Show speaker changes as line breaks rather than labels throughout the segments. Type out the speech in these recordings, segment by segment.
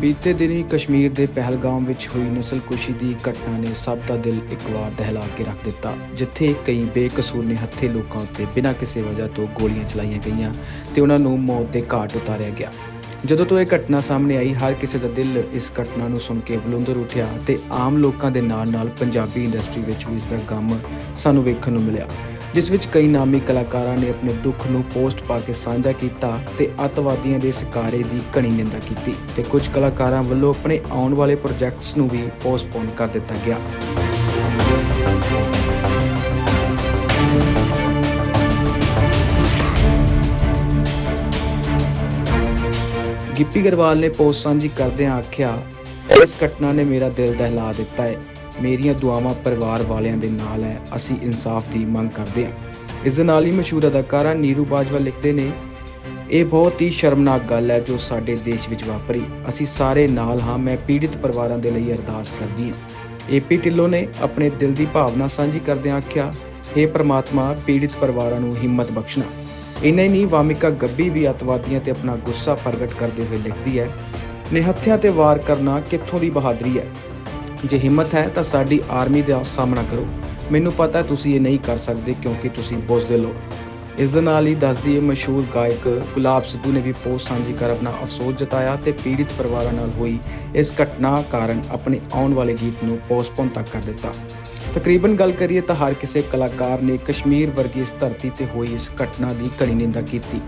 ਬੀਤੇ ਦਿਨੀ ਕਸ਼ਮੀਰ ਦੇ ਪਹਿਲਗਾਮ ਵਿੱਚ ਹੋਈ ਨਸਲਕੁਸ਼ੀ ਦੀ ਘਟਨਾ ਨੇ ਸਭ ਦਾ ਦਿਲ ਇੱਕ ਵਾਰ ਦਹਿਲਾ ਕੇ ਰੱਖ ਦਿੱਤਾ, ਜਿੱਥੇ ਕਈ ਬੇਕਸੂਰ ਨਿਹੱਥੇ ਲੋਕਾਂ ਉੱਤੇ ਬਿਨਾਂ ਕਿਸੇ ਵਜ੍ਹਾ ਤੋਂ ਗੋਲੀਆਂ ਚਲਾਈਆਂ ਗਈਆਂ ਤੇ ਉਹਨਾਂ ਨੂੰ ਮੌਤ ਦੇ ਘਾਟ ਉਤਾਰਿਆ ਗਿਆ। ਜਦੋਂ ਤੋਂ ਇਹ ਘਟਨਾ ਸਾਹਮਣੇ ਆਈ, ਹਰ ਕਿਸੇ ਦਾ ਦਿਲ ਇਸ ਘਟਨਾ ਨੂੰ ਸੁਣ ਕੇ ਵਲੁੰਦਰ ਉੱਠਿਆ ਤੇ ਆਮ ਲੋਕਾਂ ਦੇ ਨਾਲ-ਨਾਲ ਪੰਜਾਬੀ ਇੰਡਸਟਰੀ ਵਿੱਚ ਵੀ ਇਸ ਦਾ ਗਮ ਸਾਨੂੰ ਵੇਖਣ ਨੂੰ ਮਿਲਿਆ। ਜਿਸ ਵਿੱਚ ਕਈ ਨਾਮੀ ਕਲਾਕਾਰਾਂ ਨੇ ਆਪਣੇ ਦੁੱਖ ਨੂੰ ਪੋਸਟ ਪਾ ਕੇ ਸਾਂਝਾ ਕੀਤਾ ਤੇ ਅੱਤਵਾਦੀਆਂ ਦੇ ਸਿਕਾਰੇ ਦੀ ਘਣੀ ਨਿੰਦਾ ਕੀਤੀ ਤੇ ਕੁਝ ਕਲਾਕਾਰਾਂ ਵੱਲੋਂ ਆਪਣੇ ਆਉਣ ਵਾਲੇ ਪ੍ਰੋਜੈਕਟਸ ਨੂੰ ਵੀ ਪੋਸਟਪੋਨ ਕਰ ਦਿੱਤਾ ਗਿਆ। ਗਿੱਪੀ ਗਰਵਾਲ ਨੇ ਪੋਸਟ ਸਾਂਝੀ ਕਰਦਿਆਂ ਆਖਿਆ, ਇਸ ਘਟਨਾ ਨੇ ਮੇਰਾ ਦਿਲ ਦਹਿਲਾ ਦਿੱਤਾ ਹੈ। ਮੇਰੀਆਂ ਦੁਆਵਾਂ ਪਰਿਵਾਰ ਵਾਲਿਆਂ ਦੇ ਨਾਲ ਹੈ, ਅਸੀਂ ਇਨਸਾਫ ਦੀ ਮੰਗ ਕਰਦੇ ਹਾਂ। ਇਸ ਦੇ ਨਾਲ ਹੀ ਮਸ਼ਹੂਰ ਅਦਾਕਾਰਾ ਨੀਰੂ ਬਾਜਵਾ ਲਿਖਦੇ ਨੇ, ਇਹ ਬਹੁਤ ਹੀ ਸ਼ਰਮਨਾਕ ਗੱਲ ਹੈ ਜੋ ਸਾਡੇ ਦੇਸ਼ ਵਿੱਚ ਵਾਪਰੀ। ਅਸੀਂ ਸਾਰੇ ਨਾਲ ਹਾਂ, ਮੈਂ ਪੀੜਿਤ ਪਰਿਵਾਰਾਂ ਦੇ ਲਈ ਅਰਦਾਸ ਕਰਦੀ ਹਾਂ। ਏਪੀ ਢਿੱਲੋਂ ਨੇ ਆਪਣੇ ਦਿਲ ਦੀ ਭਾਵਨਾ ਸਾਂਝੀ ਕਰਦਿਆਂ ਆਖਿਆ हे ਪ੍ਰਮਾਤਮਾ, ਪੀੜਿਤ ਪਰਿਵਾਰਾਂ ਨੂੰ ਹਿੰਮਤ ਬਖਸ਼ਣਾ। ਇੰਨਾ ਨਹੀਂ, ਵਾਮਿਕਾ ਗੱਬੀ ਵੀ ਅਤਵਾਦੀਆਂ ਤੇ ਆਪਣਾ ਗੁੱਸਾ ਪ੍ਰਗਟ ਕਰਦੇ ਹੋਏ ਲਿਖਦੀ ਹੈ, ਨਿਹੱਥਿਆਂ ਤੇ ਵਾਰ ਕਰਨਾ ਕਿੱਥੋਂ ਦੀ ਬਹਾਦਰੀ ਹੈ? ਜੇ ਹਿੰਮਤ ਹੈ ਤਾਂ ਸਾਡੀ ਆਰਮੀ ਦਾ ਸਾਹਮਣਾ ਕਰੋ। ਮੈਨੂੰ ਪਤਾ ਤੁਸੀਂ ਇਹ ਨਹੀਂ ਕਰ ਸਕਦੇ ਕਿਉਂਕਿ ਤੁਸੀਂ ਬੁਜ਼ਦਿਲ ਹੋ ਇਸ ਦੇ ਨਾਲ ਹੀ ਦੱਸਦੀ ਹੈ ਮਸ਼ਹੂਰ ਗਾਇਕ ਗੁਲਾਬ ਸਿੱਧੂ ਨੇ ਵੀ ਪੋਸਟ ਸਾਂਝੀ ਕਰ ਆਪਣਾ ਅਫਸੋਸ ਜਤਾਇਆ ਤੇ ਪੀੜਿਤ ਪਰਿਵਾਰਾਂ ਨਾਲ ਹੋਈ ਇਸ ਘਟਨਾ ਕਾਰਨ ਆਪਣੇ ਆਉਣ ਵਾਲੇ ਗੀਤ ਨੂੰ ਪੋਸਟਪੋਨ ਤੱਕ ਕਰ ਦਿੱਤਾ। ਤਕਰੀਬਨ ਗੱਲ ਕਰੀਏ ਤਾਂ ਹਰ ਕਿਸੇ ਕਲਾਕਾਰ ਨੇ ਕਸ਼ਮੀਰ ਵਰਗੀ ਇਸ ਧਰਤੀ ਤੇ ਹੋਈ ਇਸ ਘਟਨਾ ਦੀ ਕੜੀ ਨਿੰਦਾ ਕੀਤੀ।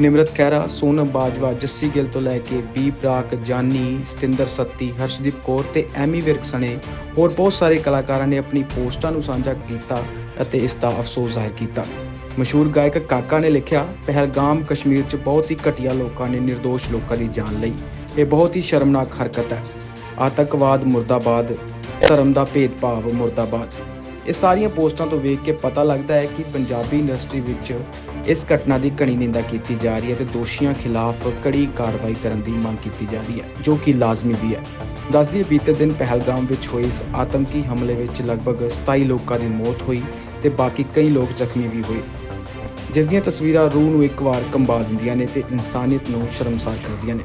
ਨਿਮਰਤ ਖਹਿਰਾ, ਸੋਨਮ ਬਾਜਵਾ, ਜੱਸੀ ਗਿੱਲ ਤੋਂ ਲੈ ਕੇ ਬੀ ਪ੍ਰਾਕ, ਜਾਨੀ, ਸਤਿੰਦਰ ਸੱਤੀ, ਹਰਸ਼ਦੀਪ ਕੌਰ ਤੇ ਐਮੀ ਵਿਰਕ ਸਣੇ ਹੋਰ ਬਹੁਤ ਸਾਰੇ ਕਲਾਕਾਰਾਂ ਨੇ ਆਪਣੀ ਪੋਸਟਾਂ ਨੂੰ ਸਾਂਝਾ ਕੀਤਾ ਅਤੇ ਇਸ ਦਾ ਅਫਸੋਸ ਜ਼ਾਹਿਰ ਕੀਤਾ। ਮਸ਼ਹੂਰ ਗਾਇਕ ਕਾਕਾ ਨੇ ਲਿਖਿਆ, ਪਹਿਲਗਾਮ ਕਸ਼ਮੀਰ 'ਚ ਬਹੁਤ ਹੀ ਘਟੀਆ ਲੋਕਾਂ ਨੇ નિર્ਦੋਸ਼ ਲੋਕਾਂ ਦੀ ਜਾਨ ਲਈ। ਇਹ ਬਹੁਤ ਹੀ ਸ਼ਰਮਨਾਕ ਹਰਕਤ ਹੈ। ਆਤੰਕਵਾਦ ਮੁਰਦਾਬਾਦ ਧਰਮ ਦਾ ਭੇਦਭਾਵ ਮੁਰਦਾਬਾਦ। ਇਹ ਸਾਰੀਆਂ ਪੋਸਟਾਂ ਤੋਂ ਵੇਖ ਕੇ ਪਤਾ ਲੱਗਦਾ ਹੈ ਕਿ ਪੰਜਾਬੀ ਇੰਡਸਟਰੀ ਵਿੱਚ ਇਸ ਘਟਨਾ ਦੀ ਕਣੀ ਨਿੰਦਾ ਕੀਤੀ ਜਾ ਰਹੀ ਹੈ ਤੇ ਦੋਸ਼ੀਆਂ ਖਿਲਾਫ ਕੜੀ ਕਾਰਵਾਈ ਕਰਨ ਦੀ ਮੰਗ ਕੀਤੀ ਜਾ ਰਹੀ ਹੈ, ਜੋ ਕਿ ਲਾਜ਼ਮੀ ਵੀ ਹੈ। ਦੱਸਦੀ ਬੀਤੇ ਦਿਨ ਪਹਿਲਗਾਮ ਵਿੱਚ ਹੋਏ ਇਸ ਆਤੰਕੀ ਹਮਲੇ ਵਿੱਚ ਲਗਭਗ 27 ਲੋਕਾਂ ਦੀ ਮੌਤ ਹੋਈ ਤੇ ਬਾਕੀ ਕਈ ਲੋਕ ਜ਼ਖਮੀ ਵੀ ਹੋਏ। ਜਿਸ ਦੀਆਂ ਤਸਵੀਰਾਂ ਰੂਹ ਨੂੰ ਇੱਕ ਵਾਰ ਕੰਬਾ ਦਿੰਦੀਆਂ ਨੇ ਤੇ ਇਨਸਾਨੀਅਤ ਨੂੰ ਸ਼ਰਮਸਾਰ ਕਰਦੀਆਂ ਨੇ।